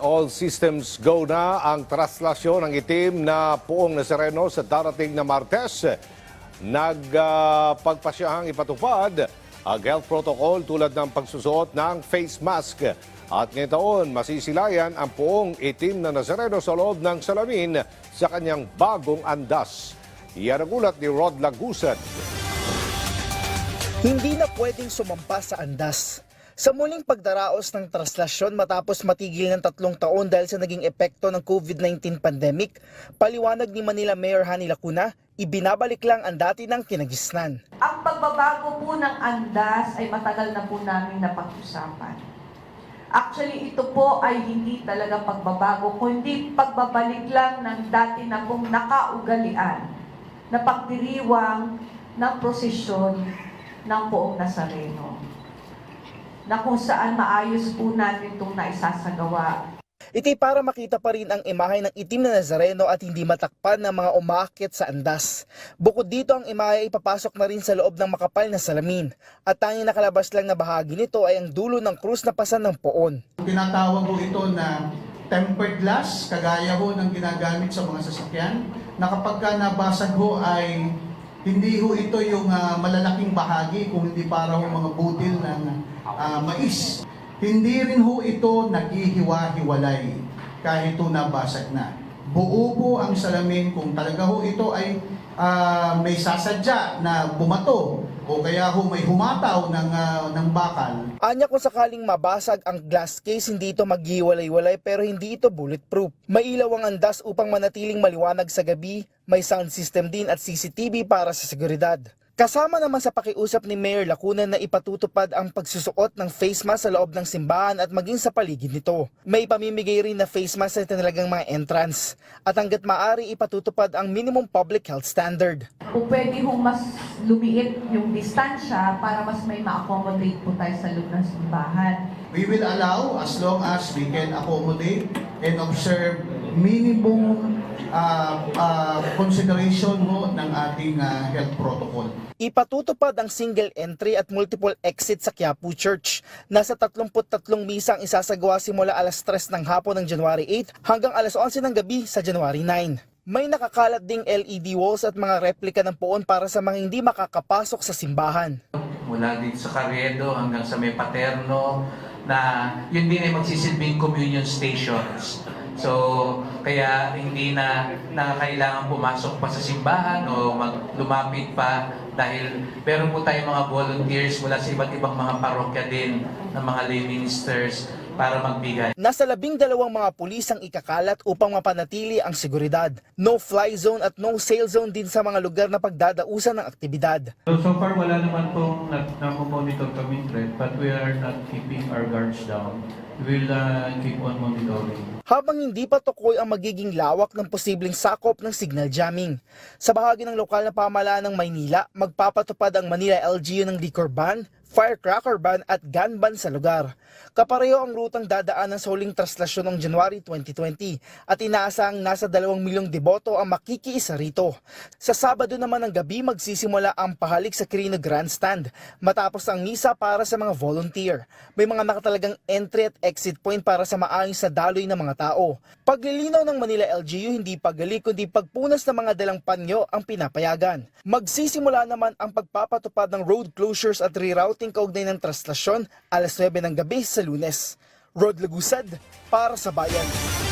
All systems go na ang traslasyon ng itim na puong Nazareno sa darating na Martes. Nagpagpasyahang ipatupad ang health protocol tulad ng pagsusuot ng face mask. At ngayong taon, masisilayan ang puong itim na Nazareno sa loob ng salamin sa kanyang bagong andas. Yan ang ulat ni Rod Lagusan. Hindi na pwedeng sumampa sa andas. Sa muling pagdaraos ng traslasyon matapos matigil ng tatlong taon dahil sa naging epekto ng COVID-19 pandemic, paliwanag ni Manila Mayor Hani Lacuna, ibinabalik lang ang dati ng kinagisnan. Ang pagbabago po ng andas ay matagal na po namin napag-usapan. Actually, ito po ay hindi talaga pagbabago, kundi pagbabalik lang ng dati na pong nakaugalian na pagdiriwang ng prosesyon ng poong Nazareno na kung saan maayos po natin itong naisasagawa Ito'y para makita pa rin ang imahe ng itim na Nazareno at hindi matakpan ng mga umaakit sa andas. Bukod dito ang imahe ay ipapasok na rin sa loob ng makapal na salamin at tanging nakalabas lang na bahagi nito ay ang dulo ng krus na pasan ng poon. Tinatawag ko ito na tempered glass, kagaya ho ng ginagamit sa mga sasakyan, na kapag ka nabasag ho ay hindi ho ito yung ah, malalaking bahagi, kung hindi para ho mga butil ng ah, mais. Hindi rin ho ito naghihiwa-hiwalay kahit ito nabasag na. Buo po ang salamin kung talaga ho ito ay ah, may sasadya na bumato o kaya ho may humataw ng, ah, ng bakal, Anya kung sakaling mabasag ang glass case, hindi ito maghiwalay-walay pero hindi ito bulletproof. May ilaw ang andas upang manatiling maliwanag sa gabi, may sound system din at CCTV para sa seguridad. Kasama naman sa pakiusap ni Mayor Lacuna na ipatutupad ang pagsusuot ng face mask sa loob ng simbahan at maging sa paligid nito. May pamimigay rin na face mask sa tinalagang mga entrance. At hanggat maaari ipatutupad ang minimum public health standard. o pwede hong mas lumiit yung distansya para mas may ma-accommodate po tayo sa loob ng simbahan. We will allow as long as we can accommodate and observe minimum uh, uh, consideration mo ng ating uh, health protocol. Ipatutupad ang single entry at multiple exit sa Quiapo Church. Nasa 33 misa ang isasagawa simula alas 3 ng hapon ng January 8 hanggang alas 11 ng gabi sa January 9. May nakakalat ding LED walls at mga replika ng poon para sa mga hindi makakapasok sa simbahan. mula dito sa Carriedo hanggang sa may Paterno na yun din ay magsisilbing communion stations. So, kaya hindi na, na kailangan pumasok pa sa simbahan o mag, lumapit pa dahil meron po tayong mga volunteers mula sa iba't ibang mga parokya din ng mga lay ministers para magbigay. Nasa labing dalawang mga pulis ang ikakalat upang mapanatili ang seguridad. No fly zone at no sail zone din sa mga lugar na pagdadausan ng aktibidad. So, so far wala naman pong na- na-monitor kami threat, but we are not keeping our guards down. We will uh, keep on monitoring. habang hindi pa tukoy ang magiging lawak ng posibleng sakop ng signal jamming. Sa bahagi ng lokal na pamahalaan ng Maynila, magpapatupad ang Manila LGU ng liquor ban, firecracker ban at gun ban sa lugar. Kapareho ang rutang dadaanan sa huling traslasyon ng January 2020 at inaasahang nasa 2 milyong deboto ang makikiisa rito. Sa Sabado naman ng gabi magsisimula ang pahalik sa Quirino Grandstand matapos ang misa para sa mga volunteer. May mga nakatalagang entry at exit point para sa maayos na daloy ng mga tao. Paglilinaw ng Manila LGU hindi pagali kundi pagpunas ng mga dalang panyo ang pinapayagan. Magsisimula naman ang pagpapatupad ng road closures at rerouting kaugnay ng traslasyon alas 9 ng gabi sa lunes. Road Lagusad para sa bayan.